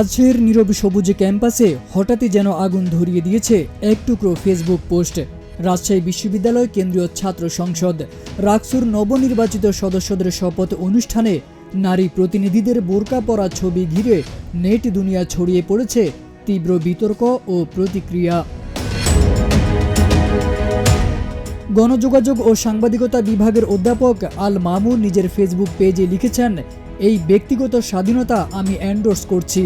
রাজশাহীর নীরব সবুজ ক্যাম্পাসে হঠাৎই যেন আগুন ধরিয়ে দিয়েছে এক টুকরো ফেসবুক পোস্ট। রাজশাহী বিশ্ববিদ্যালয় কেন্দ্রীয় ছাত্র সংসদ রাকসুর নবনির্বাচিত সদস্যদের শপথ অনুষ্ঠানে নারী প্রতিনিধিদের বোরকা পরা ছবি ঘিরে নেট দুনিয়া ছড়িয়ে পড়েছে তীব্র বিতর্ক ও প্রতিক্রিয়া। গণযোগাযোগ ও সাংবাদিকতা বিভাগের অধ্যাপক আল মামুন নিজের ফেসবুক পেজে লিখেছেন, এই ব্যক্তিগত স্বাধীনতা আমি এন্ডোর্স করছি।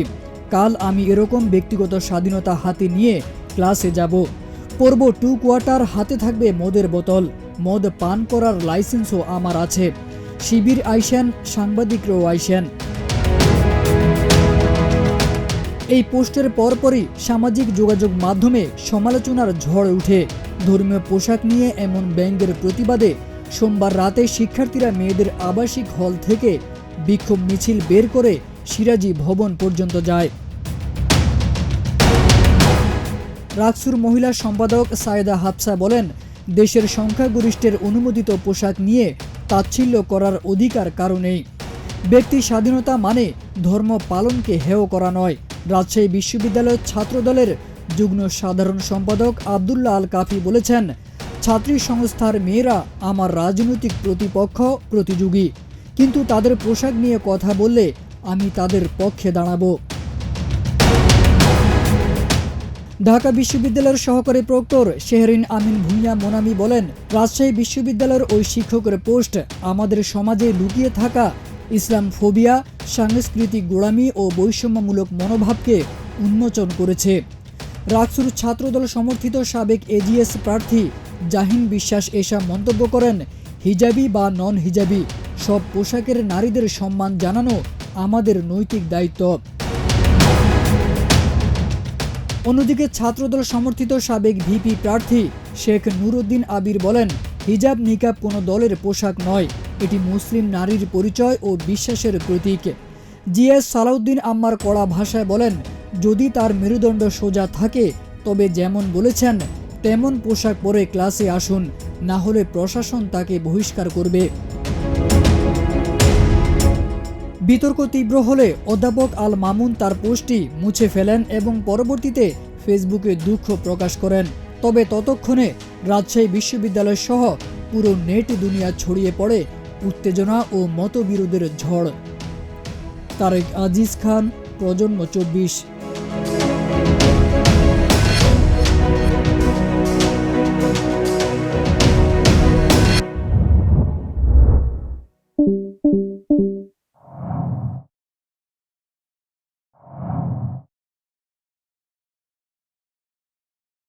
কাল আমি এরকম ব্যক্তিগত স্বাধীনতা হাতে নিয়ে ক্লাসে যাব। পর্ব টু কোয়ার্টার হাতে থাকবে মদের বোতল। মদ পান করার লাইসেন্সও আমার আছে। শিবির আইসেন, সাংবাদিকরাও আইসেন। এই পোস্টের পরপরই সামাজিক যোগাযোগ মাধ্যমে সমালোচনার ঝড় উঠে। ধর্মীয় পোশাক নিয়ে এমন ব্যঙ্গের প্রতিবাদে সোমবার রাতে শিক্ষার্থীরা মেয়েদের আবাসিক হল থেকে বিক্ষোভ মিছিল বের করে সিরাজি ভবন পর্যন্ত যায়। রাকসুর মহিলা সম্পাদক সায়েদা হাফসা বলেন, দেশের সংখ্যাগরিষ্ঠের অনুমোদিত পোশাক নিয়ে তাচ্ছিল্য করার অধিকার কারণেই। ব্যক্তি স্বাধীনতা মানে ধর্ম পালনকে হেয় করা নয়। রাজশাহী বিশ্ববিদ্যালয়ের ছাত্রদলের যুগ্ম সাধারণ সম্পাদক আবদুল্লাহ আল কাফি বলেছেন, ছাত্রী সংস্থার মেয়েরা আমার রাজনৈতিক প্রতিপক্ষ, প্রতিযোগী। কিন্তু তাদের পোশাক নিয়ে কথা বললে আমি তাদের পক্ষে দাঁড়াবো। ঢাকা বিশ্ববিদ্যালয়ের সহকারী প্রক্টর শেহরিন আমিন ভুঁইয়া মোনামি বলেন, রাজশাহী বিশ্ববিদ্যালয়ের ওই শিক্ষকের পোস্ট আমাদের সমাজে লুকিয়ে থাকা ইসলাম ফোবিয়া, সাংস্কৃতিক গোড়ামি ও বৈষম্যমূলক মনোভাবকে উন্মোচন করেছে। রাকসুর ছাত্রদল সমর্থিত সাবেক এজিএস প্রার্থী জাহিন বিশ্বাস এসা মন্তব্য করেন, হিজাবি বা নন হিজাবি সব পোশাকের নারীদের সম্মান জানানো আমাদের নৈতিক দায়িত্ব। অন্যদিকে ছাত্রদল সমর্থিত সাবেক ভিপি প্রার্থী শেখ নুরুদ্দিন আবির বলেন, হিজাব নিকাব কোনো দলের পোশাক নয়, এটি মুসলিম নারীর পরিচয় ও বিশ্বাসের প্রতীক। জিএস সালাউদ্দিন আম্মার কড়া ভাষায় বলেন, যদি তার মেরুদণ্ড সোজা থাকে, তবে যেমন বলেছেন, তেমন পোশাক পরে ক্লাসে আসুন, না হলে প্রশাসন তাকে বহিষ্কার করবে। বিতর্ক তীব্র হলে অধ্যাপক আল মামুন তার পোস্টটি মুছে ফেলেন এবং পরবর্তীতে ফেসবুকে দুঃখ প্রকাশ করেন। তবে ততক্ষণে রাজশাহী বিশ্ববিদ্যালয় সহ পুরো নেট দুনিয়া ছড়িয়ে পড়ে উত্তেজনা ও মতবিরোধের ঝড়। তারেক আজিজ খান, প্রজন্ম চব্বিশ।